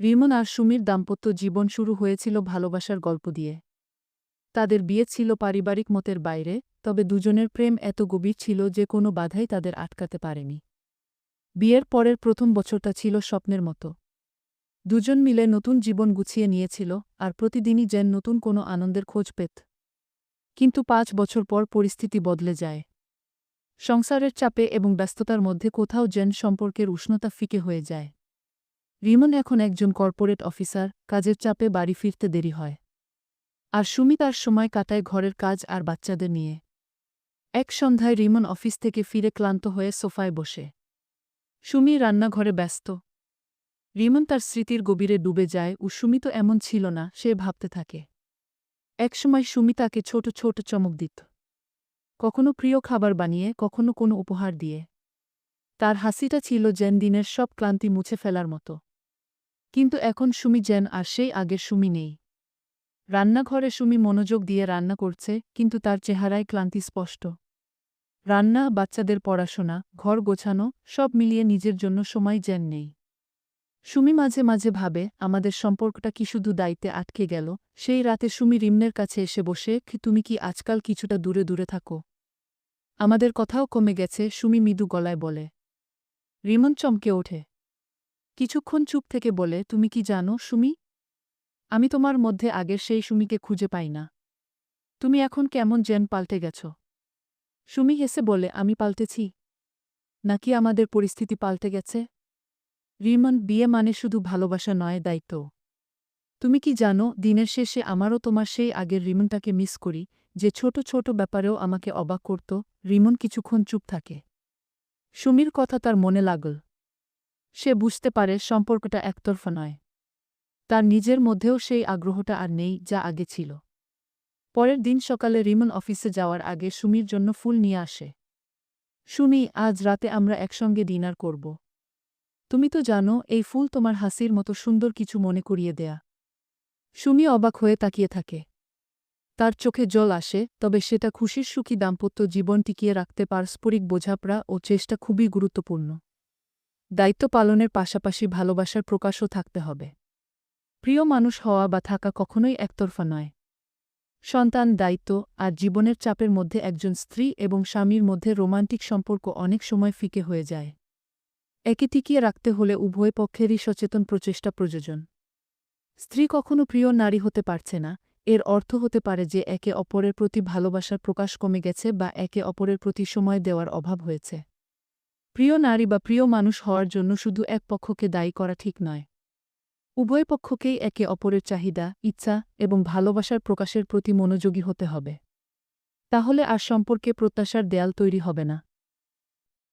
রিমন আর সুমির দাম্পত্য জীবন শুরু হয়েছিল ভালোবাসার গল্প দিয়ে। তাদের বিয়ে ছিল পারিবারিক মতের বাইরে, তবে দুজনের প্রেম এত গভীর ছিল যে কোনো বাধাই তাদের আটকাতে পারেনি। বিয়ের পরের প্রথম বছরটা ছিল স্বপ্নের মতো। দুজন মিলে নতুন জীবন গুছিয়ে নিয়েছিল আর প্রতিদিনই যেন নতুন কোনো আনন্দের খোঁজ পেত। কিন্তু পাঁচ বছর পর পরিস্থিতি বদলে যায়। সংসারের চাপে এবং ব্যস্ততার মধ্যে কোথাও যেন সম্পর্কের উষ্ণতা ফিকে হয়ে যায়। রিমন এখন একজন কর্পোরেট অফিসার, কাজের চাপে বাড়ি ফিরতে দেরি হয়। আর সুমি তার সময় কাটায় ঘরের কাজ আর বাচ্চাদের নিয়ে। এক সন্ধ্যায় রিমন অফিস থেকে ফিরে ক্লান্ত হয়ে সোফায় বসে। সুমি রান্নাঘরে ব্যস্ত। রিমন তার স্মৃতির গভীরে ডুবে যায়, ও সুমি তো এমন ছিল না, সে ভাবতে থাকে। একসময় সুমি তাকে ছোট ছোট চমক দিত। কখনো প্রিয় খাবার বানিয়ে, কখনো কোনো উপহার দিয়ে। তার হাসিটা ছিল যেন দিনের সব ক্লান্তি মুছে ফেলার মতো। কিন্তু এখন সুমি যেন আর সেই আগের সুমি নেই। রান্নাঘরে সুমি মনোযোগ দিয়ে রান্না করছে, কিন্তু তার চেহারায় ক্লান্তি স্পষ্ট। রান্না, বাচ্চাদের পড়াশোনা, ঘর গোছানো, সব মিলিয়ে নিজের জন্য সময় যেন নেই। সুমি মাঝে মাঝে ভাবে, আমাদের সম্পর্কটা কি শুধু দায়িত্বে আটকে গেল? সেই রাতে সুমি রিমনের কাছে এসে বসে, "কি তুমি কি আজকাল কিছুটা দূরে দূরে থাকো? আমাদের কথাও কমে গেছে সুমি মৃদু গলায় বলে। রিমন চমকে ওঠে। কিছুক্ষণ চুপ থেকে বলে, তুমি কি জানো, সুমি? আমি তোমার মধ্যে আগের সেই সুমিকে খুঁজে পাই না। তুমি এখন কেমন জেন পাল্টে গেছ সুমি হেসে বলে, আমি পাল্টেছি। নাকি আমাদের পরিস্থিতি পাল্টে গেছে? রিমন, বিয়ে মানে শুধু ভালোবাসা নয়, দায়িত্ব। তুমি কি জানো, দিনের শেষে আমারও তোমার সেই আগের রিমনটাকে মিস করি, যে ছোট ছোট ব্যাপারেও আমাকে অবাক করত। রিমন কিছুক্ষণ চুপ থাকে। সুমির কথা তার মনে লাগল। সে বুঝতে পারে সম্পর্কটা একতরফা নয়। তার নিজের মধ্যেও সেই আগ্রহটা আর নেই যা আগে ছিল। পরের দিন সকালে রিমন অফিসে যাওয়ার আগে সুমির জন্য ফুল নিয়ে আসে। সুমি, আজ রাতে আমরা একসঙ্গে ডিনার করব। তুমি তো জানো, এই ফুল তোমার হাসির মতো সুন্দর কিছু মনে করিয়ে দেয়া সুমি অবাক হয়ে তাকিয়ে থাকে। তার চোখে জল আসে, তবে সেটা খুশির সুখী দাম্পত্য জীবন টিকিয়ে রাখতে পারস্পরিক বোঝাপড়া ও চেষ্টা খুবই গুরুত্বপূর্ণ। দায়িত্ব পালনের পাশাপাশি ভালোবাসার প্রকাশও থাকতে হবে। প্রিয় মানুষ হওয়া বা থাকা কখনোই একতরফা নয়। সন্তান, দায়িত্ব আর জীবনের চাপের মধ্যে একজন স্ত্রী এবং স্বামীর মধ্যে রোমান্টিক সম্পর্ক অনেক সময় ফিকে হয়ে যায়। একে টিকিয়ে রাখতে হলে উভয় পক্ষেরই সচেতন প্রচেষ্টা প্রয়োজন। স্ত্রী কখনো প্রিয় নারী হতে পারছে না, এর অর্থ হতে পারে যে একে অপরের প্রতি ভালোবাসার প্রকাশ কমে গেছে বা একে অপরের প্রতি সময় দেওয়ার অভাব হয়েছে। প্রিয় নারী বা প্রিয় মানুষ হওয়ার জন্য শুধু এক পক্ষকে দায়ী করা ঠিক নয়। উভয় পক্ষকেই একে অপরের চাহিদা, ইচ্ছা এবং ভালোবাসার প্রকাশের প্রতি মনোযোগী হতে হবে। তাহলে আর সম্পর্কে প্রত্যাশার দেয়াল তৈরি হবে না।